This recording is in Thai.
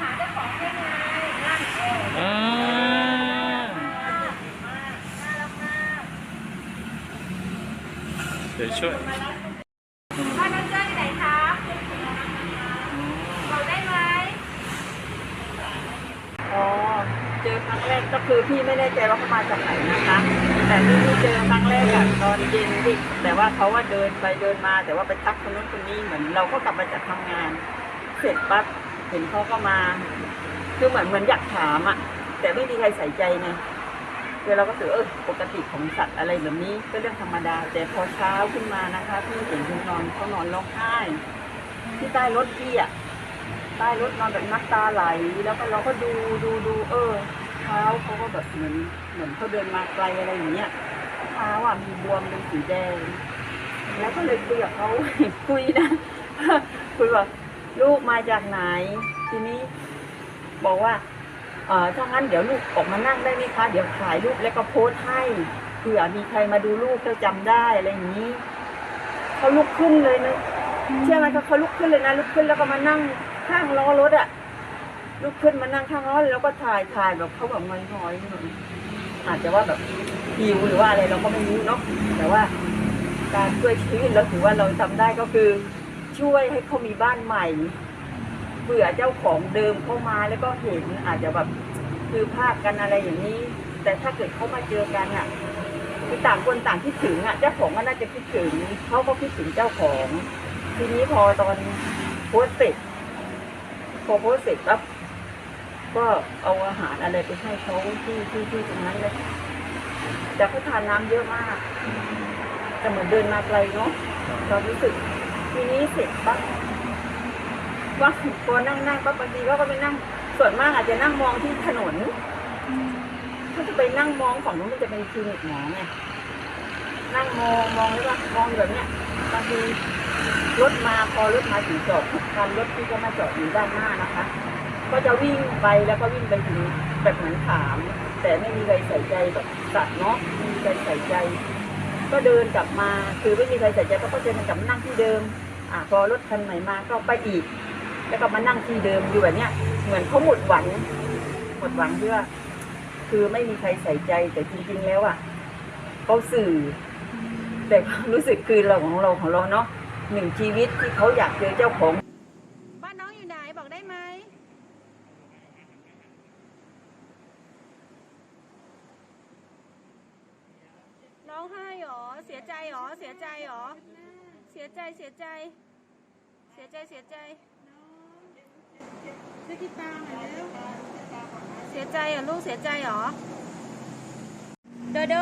ได้ไงนั่งเองอ่าน่ารักมากเดี๋ยวช่วยบ้านน้องเจ้ยอยู่ไหนครับบอกได้ไหมอ๋อเจอครั้งแรกก็คือพี่ไม่แน่ใจว่าเขามาจากไหนนะคะ แต่ที่พี่เจอครั้งแรกอะตอนเย็นที่แต่ว่าเขาว่าเดินไปเดินมา แต่ว่าไปทักคนนู้นคนนี้เหมือนเราก็กลับมาจากทำงาน เสร็จปั๊บ เห็นเขาก็มา คือเหมือนเหมือนอยากถามอะแต่ไม่มีใครใส่ใจไงคือเราก็ถือเออปกติของสัตว์อะไรแบบนี้ก็เรื่องธรรมดา แต่พอเช้าขึ้นมานะคะพี่เห็นเขานอนเขานอนร้องไห้ที่ใต้รถพี่อะใต้รถนอนแบบน้ำตาไหล แล้วก็เราก็ดูดูดูเออเท้าเขาก็แบบเหมือนเหมือนเขาเดินมาไกลอะไรอย่างเงี้ยเท้าอะมีบวมเป็นสีแดง แล้วก็เลยคุยกับเขาคุยนะคุยว่า ลูกมาจากไหน ทีนี้บอกว่าเออถ้างั้นเดี๋ยวลูกออกมานั่งได้ไหมคะ เดี๋ยวถ่ายรูปแล้วก็โพสต์ให้เผื่อมีใครมาดูลูกแล้วจำได้อะไรอย่างนี้เขาลุกขึ้นเลยนะเชื่อไหมเขาเขาลุกขึ้นเลยนะลุกขึ้นแล้วก็มานั่งข้างล้อรถอะลุกขึ้นมานั่งข้างล้อแล้วก็ถ่ายถ่ายแบบเขาแบบงอยๆหน่อยอาจจะว่าแบบหิวหรือว่าอะไรเราก็ไม่รู้เนาะแต่ว่าการช่วยชีวิตเราถือว่าเราทำได้ก็คือ ช่วยให้เขามีบ้านใหม่เผื่อเจ้าของเดิมเข้ามาแล้วก็เห็นอาจจะแบบคือภาคกันอะไรอย่างนี้ แต่ถ้าเกิดเขามาเจอกันอะคือต่างคนต่างคิดถึงอะเจ้าของก็น่าจะคิดถึงเขาก็คิดถึงเจ้าของ ทีนี้พอตอนโพสต์เสร็จพอโพสต์เสร็จปั๊บก็เอาอาหารอะไรไปให้เขาที่ที่ที่ตรงนั้นเลยแต่เขาทานน้ำเยอะมากแต่เหมือนเดินมาไกลเนาะเรารู้สึก ทีนี้เสร็จปั๊บว่าพอนั่งนั่งปั๊บบางทีเขาก็ไปนั่ง ส่วนมากอาจจะนั่งมองที่ถนนเขาจะไปนั่งมองฝั่งนู้นมันจะเป็นคลินิกหมอไงนั่งมองมองแล้วก็มองอยู่แบบเนี้ยบางทีรถมาพอรถมาถึงจอดทุกคันรถที่ก็มาจอดอยู่ด้านหน้านะคะ ก็จะวิ่งไปแล้วก็วิ่งไปถึงแบบเหมือนถาม แต่ไม่มีใครใส่ใจแบบสัตว์เนาะไม่มีใครใส่ใจ ก็เดินกลับมาคือไม่มีใครใส่ใจก็จะมันกลับมานั่งที่เดิมอะพอรถคันใหม่มาก็ไปอีก แล้วก็มานั่งที่เดิมอยู่แบบเนี้ยเหมือนเขาหมดหวังหมดหวังที่ว่าคือไม่มีใครใส่ใจแต่จริงๆแล้วอะเขาสื่อ แต่ความรู้สึกคือเราของเราของเราเนาะหนึ่งชีวิตที่เขาอยากเจอเจ้าของ บ้านน้องอยู่ไหนบอกได้ไหมร้ องไห้หรอ เสียใจหรอ เสียใจหรอ เสียใจ เสียใจ เสียใจ เสียใจ ช่วยติดตามหน่อยเร็วเสียใจเหรอลูก เสียใจหรอ โดโด